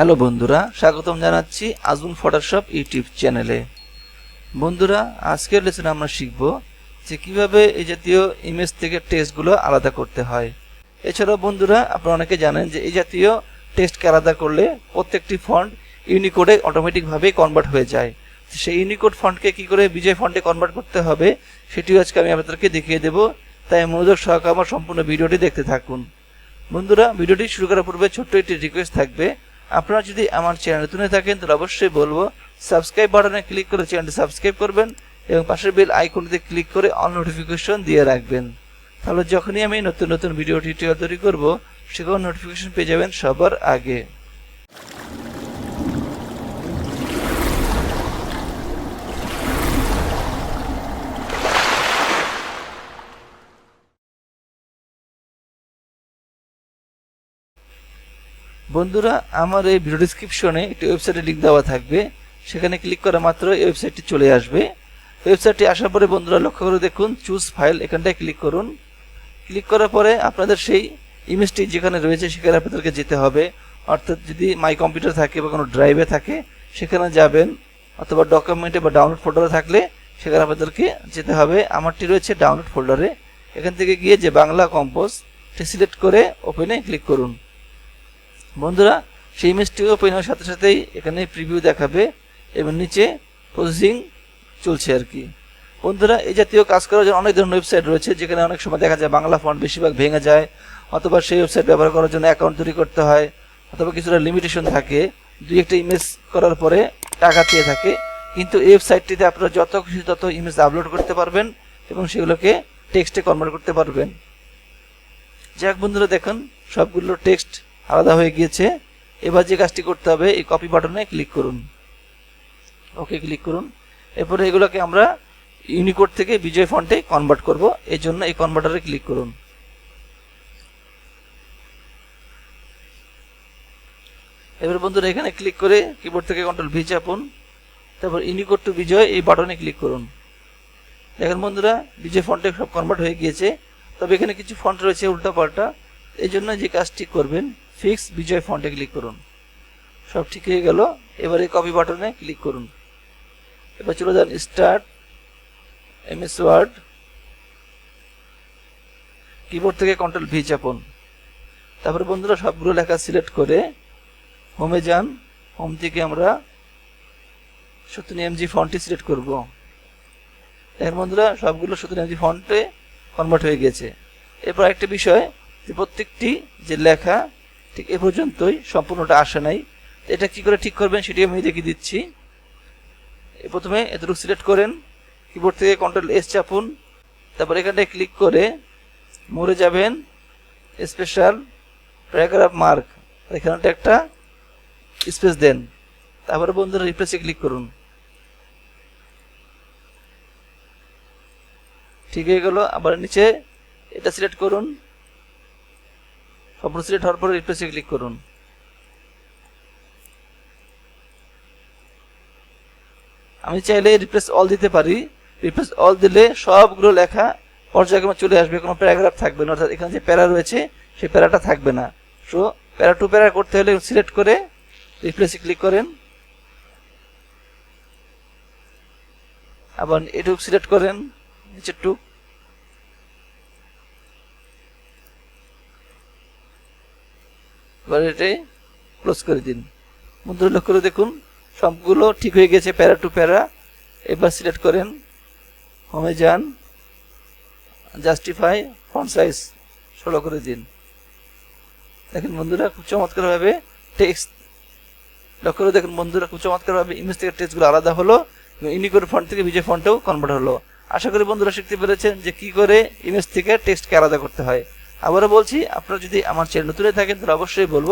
Hello বন্ধুরা, স্বাগতম জানাচ্ছি আজুন ফটোশপ ইউটিউব চ্যানেলে। বন্ধুরা, আজকের লেসনে আমরা শিখব যে কীভাবে এই জাতীয় ইমেজ থেকে টেক্সটগুলো আলাদা করতে হয়। এছাড়াও বন্ধুরা, আপনারা অনেকে জানেন যে এই জাতীয় টেক্সটকে আলাদা করলে প্রত্যেকটি ফন্ট ইউনিকোডে অটোমেটিকভাবে কনভার্ট হয়ে যায়। সেই ইউনিকোড ফন্টকে কি করে বিজয় ফন্টে কনভার্ট করতে হবে, সেটিও আজকে আমি আপনাদেরকে দেখিয়ে দেব। তাই মনোযোগ সহকারে আমার সম্পূর্ণ ভিডিওটি দেখতে থাকুন। বন্ধুরা, ভিডিওটি শুরু করার পূর্বে ছোট্ট একটি রিকোয়েস্ট থাকবে। আপনারা যদি আমার চ্যানেল নতুন থাকেন, তাহলে অবশ্যই বলব, সাবস্ক্রাইব বাটনে ক্লিক করে চ্যানেলটি সাবস্ক্রাইব করবেন এবং পাশের বেল আইকনটিতে ক্লিক করে অল নোটিফিকেশন দিয়ে রাখবেন। তাহলে যখনই আমি নতুন নতুন ভিডিও টিউটোরিয়াল তৈরি করব সেগুলো নোটিফিকেশন পেয়ে যাবেন সবার আগে। বন্ধুরা, আমার এই ভিডিও ডিসক্রিপশনে একটি ওয়েবসাইটে লিঙ্ক দেওয়া থাকবে। সেখানে ক্লিক করা মাত্র এই ওয়েবসাইটটি চলে আসবে। ওয়েবসাইটটি আসার পরে বন্ধুরা, লক্ষ্য করে দেখুন চুজ ফাইল এখানটায় ক্লিক করুন। ক্লিক করার পরে আপনাদের সেই ইমেজটি যেখানে রয়েছে, সেখানে আপনাদেরকে যেতে হবে। অর্থাৎ যদি মাই কম্পিউটার থাকে বা কোনো ড্রাইভে থাকে, সেখানে যাবেন। অথবা ডকুমেন্টে বা ডাউনলোড ফোল্ডারে থাকলে সেখানে আপনাদেরকে যেতে হবে। আমারটি রয়েছে ডাউনলোড ফোল্ডারে এখান থেকে গিয়ে যে বাংলা কম্পোজ সিলেক্ট করে ওপেনে ক্লিক করুন। বন্ধুরা, সেই ইমেজটি ওপেন হওয়ার সাথে সাথেই এখানে প্রিভিউ দেখাবে এবং নিচে প্রসেসিং চলছে আর কি। বন্ধুরা, এই জাতীয় কাজ করার জন্য অনেক ধরনের ওয়েবসাইট রয়েছে, যেখানে অনেক সময় দেখা যায় বাংলা ফন্ট বেশিরভাগ ভেঙে যায়, অথবা সেই ওয়েবসাইট ব্যবহার করার জন্য অ্যাকাউন্ট তৈরি করতে হয়, অথবা কিছুটা লিমিটেশন থাকে। দুই একটা ইমেজ করার পরে টাকা চেয়ে থাকে। কিন্তু এই ওয়েবসাইটটিতে আপনারা যত খুশি তত ইমেজ আপলোড করতে পারবেন এবং সেগুলোকে টেক্সটে কনভার্ট করতে পারবেন। যাক বন্ধুরা, দেখুন, সবগুলো টেক্সট আলাদা হয়ে গিয়েছে। এবার যে কাজটি করতে হবে, এই কপি বাটনে ক্লিক করুন। ওকে ক্লিক করুন। এরপরে এগুলোকে আমরা ইউনিকোড থেকে বিজয় ফন্টে কনভার্ট করব। এই জন্য এই কনভার্টারে ক্লিক করুন। এবার বন্ধুরা এখানে ক্লিক করে কিবোর্ড থেকে কন্ট্রোল ভি চাপুন। তারপর ইউনিকোড টু বিজয় এই বাটনে ক্লিক করুন। দেখেন বন্ধুরা, বিজয় ফন্টে সব কনভার্ট হয়ে গিয়েছে। তবে এখানে কিছু ফন্ট রয়েছে উল্টা পাল্টা। এই জন্য যে কাজটি করবেন ফিক্স বিজয় ফন্টে ক্লিক করুন। সব ঠিক হয়ে গেল। এবারে কপি বাটনে ক্লিক করুন। এবার চলে যান স্টার্ট এমএস ওয়ার্ড কিবোর্ড থেকে কন্ট্রোল ভি চাপুন। তারপরে বন্ধুরা সবগুলো লেখা সিলেক্ট করে হোমে যান। হোম থেকে আমরা সত্যি এমজি ফন্টটি সিলেক্ট করব। দেখেন বন্ধুরা, সবগুলো সত্যি এমজি ফন্টে কনভার্ট হয়ে গেছে। এরপর একটা বিষয় যে প্রত্যেকটি যে লেখা ঠিক এ পর্যন্তই, সম্পূর্ণটা আসে নাই। এটা কি করে ঠিক করবেন সেটি আমি দেখিয়ে দিচ্ছি। প্রথমে এতটুকু সিলেক্ট করেন কিবোর্ড থেকে কন্ট্রোল এস চাপুন, তারপর এখানটায় ক্লিক করে মরে যাবেন স্পেশাল প্যারাগ্রাফ মার্ক এখানটা একটা স্পেস দেন। তারপরে বন্ধুরা রিপ্লেসে ক্লিক করুন। ঠিক হয়ে গেল, আবার নিচে এটা সিলেক্ট করুন। সম্পূর্ণ সিলেক্ট হওয়ার পরে রিপ্লেসে ক্লিক করুন। আমি চাইলে রিপ্লেস অল দিতে পারি। রিপ্লেস অল দিলে সবগুলো লেখা পর্যায়ক্রমে চলে আসবে, কোনো প্যারাগ্রাফ থাকবে না। অর্থাৎ এখানে যে প্যারা রয়েছে, সেই প্যারাটা থাকবে না। সো প্যারা টু প্যারা করতে হলে সিলেক্ট করে রিপ্লেসে ক্লিক করেন। আবার এটুক সিলেক্ট করেন, নিচের টুক এবার এটাই ক্লোজ করে দিন। বন্ধুরা, লক্ষ্য করে দেখুন, সবগুলো ঠিক হয়ে গেছে, প্যারা টু প্যারা। এবার সিলেক্ট করেন হোমে যান জাস্টিফাই ফন্ট সাইজ ষোলো করে দিন। দেখেন বন্ধুরা, খুব চমৎকারভাবে টেক্সট লক্ষ্য করে দেখুন বন্ধুরা, খুব চমৎকারভাবে ইমেজ থেকে টেক্সটগুলো আলাদা হলো ইউনিকোড ফন্ট থেকে বিজয় ফন্টেও কনভার্ট হলো। আশা করি বন্ধুরা শিখতে পেরেছেন যে কি করে ইমেজ থেকে টেক্সটকে আলাদা করতে হয়। আবারও বলছি, আপনারা যদি আমার চ্যানেল নতুন থাকেন, তাহলে অবশ্যই বলব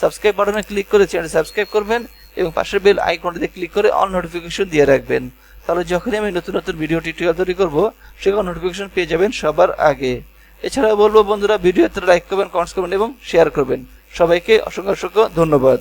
সাবস্ক্রাইব বাটনে ক্লিক করে চ্যানেল সাবস্ক্রাইব করবেন এবং পাশের বেল আইকনটিতে ক্লিক করে অল নোটিফিকেশন দিয়ে রাখবেন। তাহলে যখনই আমি নতুন নতুন ভিডিও টিউটোরিয়াল তৈরি করব, সেখানে নোটিফিকেশন পেয়ে যাবেন সবার আগে। এছাড়াও বলব বন্ধুরা ভিডিও লাইক করবেন কমেন্টস করবেন এবং শেয়ার করবেন। সবাইকে অসংখ্য অসংখ্য ধন্যবাদ।